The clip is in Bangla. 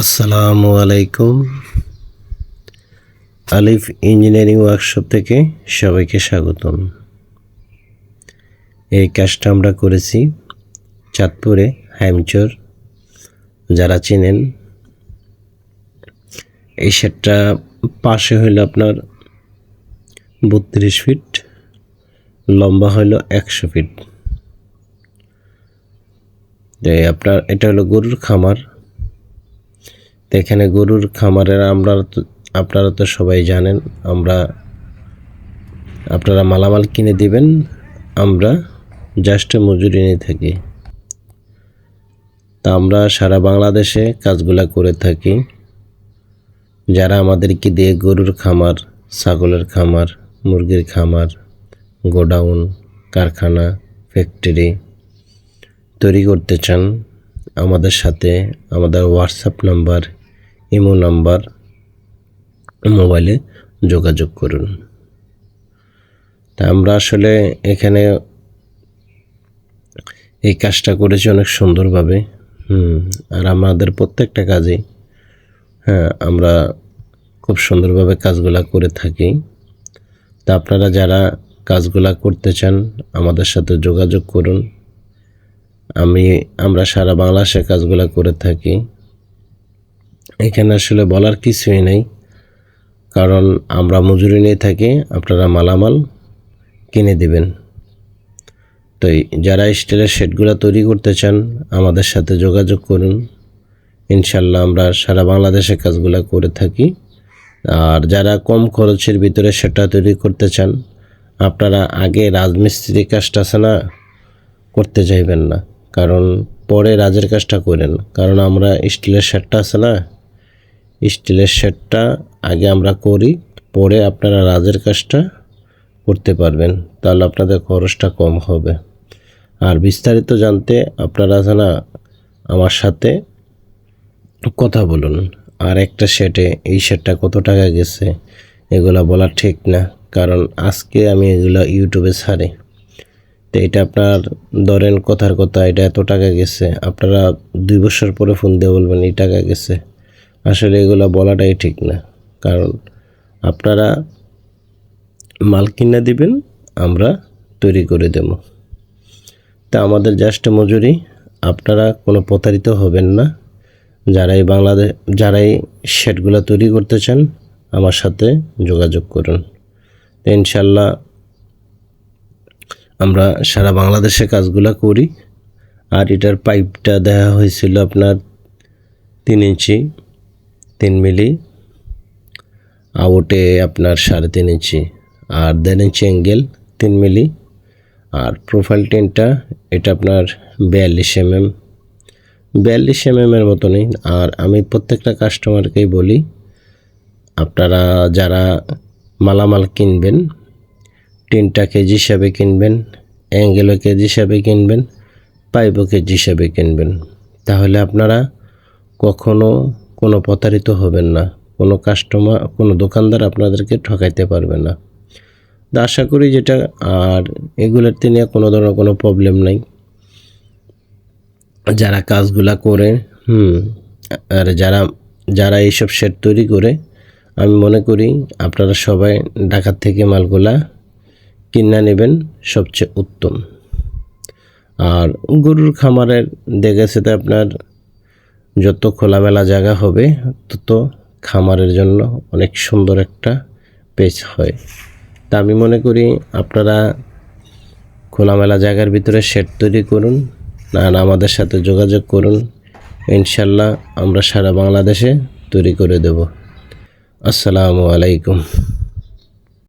আসসালামু আলাইকুম। আলিফ ইঞ্জিনিয়ারিং ওয়ার্কশপ থেকে সবাইকে স্বাগতম। এই কাজটা আমরা করেছি চাঁদপুরে হ্যামচর যারা চেনেন, এই শেডটা পাশে হইল আপনার বত্রিশ ফিট, লম্বা হইল একশো ফিট। আপনার, এটা হলো গরুর খামার। তো এখানে গরুর খামারের আমরা আপনারা তো সবাই জানেন, আমরা, আপনারা মালামাল কিনে দিবেন, আমরা জাস্ট মজুরি নিয়ে থাকি। তা আমরা সারা বাংলাদেশে কাজগুলা করে থাকি। যারা আমাদেরকে দিয়ে গরুর খামার, ছাগলের খামার, মুরগির খামার, গোডাউন, কারখানা, ফ্যাক্টরি তৈরি করতে চান, আমাদের সাথে, আমাদের হোয়াটসঅ্যাপ নাম্বার ইমো নাম্বার, মোবাইলে যোগাযোগ করুন। তা আমরা আসলে এখানে এই কাজটা করেছি অনেক সুন্দরভাবে। হুম, আর আমাদের প্রত্যেকটা কাজে হ্যাঁ আমরা খুব সুন্দরভাবে কাজগুলা করে থাকি। তা আপনারা যারা কাজগুলা করতে চান, আমাদের সাথে যোগাযোগ করুন। আমি, আমরা সারা বাংলাদেশে কাজগুলো করে থাকি। এখানে আসলে বলার কিছুই নেই। কারণ আমরা মজুরি নিয়ে থাকি, আপনারা মালামাল কিনে দিবেন। তো যারা স্টিলের শেডগুলো তৈরি করতে চান, আমাদের সাথে যোগাযোগ করুন। ইনশাল্লাহ আমরা সারা বাংলাদেশে কাজগুলো করে থাকি। আর যারা কম খরচের ভিতরে সেটা তৈরি করতে চান, আপনারা আগে রাজমিস্ত্রি কাজটা আছে না, করতে চাইবেন না। কারণ পরে রাজের কাজটা করেন। কারণ আমরা স্টিলের শেডটা আছে না স্টিলের শেডটা আগে আমরা করি, পরে আপনারা রাজের কাজটা করতে পারবেন। তাহলে আপনাদের খরচটা কম হবে। আর বিস্তারিত জানতে আপনারা না আমার সাথে কথা বলুন, আর একটা শেডে এই শেডটা কত টাকা গেছে, এগুলা বলা ঠিক না, কারণ আজকে আমি এগুলো ইউটিউবে ছাড়ি। তো এটা আপনার ধরেন কথার কথা, এটা এত টাকা গেছে, আপনারা দুই বছর পরে ফোন দিয়ে বলবেন এই টাকা গেছে। আসলে এগুলো বলাটাই ঠিক না। কারণ আপনারা মাল কিনে দিবেন, আমরা তৈরি করে দেব। তা আমাদের জাস্ট মজুরি, আপনারা কোনো প্রতারিত হবেন না। যারাই বাংলাদেশ যারাই শেডগুলো তৈরি করতে চান, আমার সাথে যোগাযোগ করুন। ইনশাল্লাহ আমরা সারা বাংলাদেশে কাজগুলো করি। আর এটার পাইপটা দেওয়া হয়েছিল আপনার তিন ইঞ্চি। তিন মিলি, আউটে আপনার সাড়ে তিন ইঞ্চি, আর দেড় ইঞ্চি অ্যাঙ্গেল তিন মিলি, আর প্রোফাইল টেনটা, এটা আপনার বিয়াল্লিশ এম এম বিয়াল্লিশ এম এর মতনই। আর আমি প্রত্যেকটা কাস্টমারকেই বলি, আপনারা যারা মালামাল কিনবেন, টিনটা কেজি হিসাবে কিনবেন অ্যাঙ্গেলও কেজি হিসাবে কিনবেন পাইপও কেজি হিসাবে কিনবেন, তাহলে আপনারা কখনো কোনো প্রতারিত হবেন না, কোনো কাস্টমার কোনো দোকানদার আপনাদেরকে ঠকাইতে পারবে না। তো আশা করি যেটা, আর এগুলোর নিয়ে কোনো ধরনের কোনো প্রবলেম নাই। যারা কাজগুলা করে, হুম, আর যারা যারা এইসব শেড তৈরি করে, আমি মনে করি আপনারা সবাই ঢাকার থেকে মালগুলা কিনা নেবেন সবচেয়ে উত্তম। আর গরুর খামারের দেখেছে তো আপনার যত খোলামেলা জায়গা হবে, তত খামারের জন্য অনেক সুন্দর একটা পেজ হয়। তা আমি মনে করি আপনারা খোলামেলা জায়গার ভিতরে শেড তৈরি করুন আর আমাদের সাথে যোগাযোগ করুন। ইনশাল্লাহ আমরা সারা বাংলাদেশে তৈরি করে দেব। আসসালামু আলাইকুম।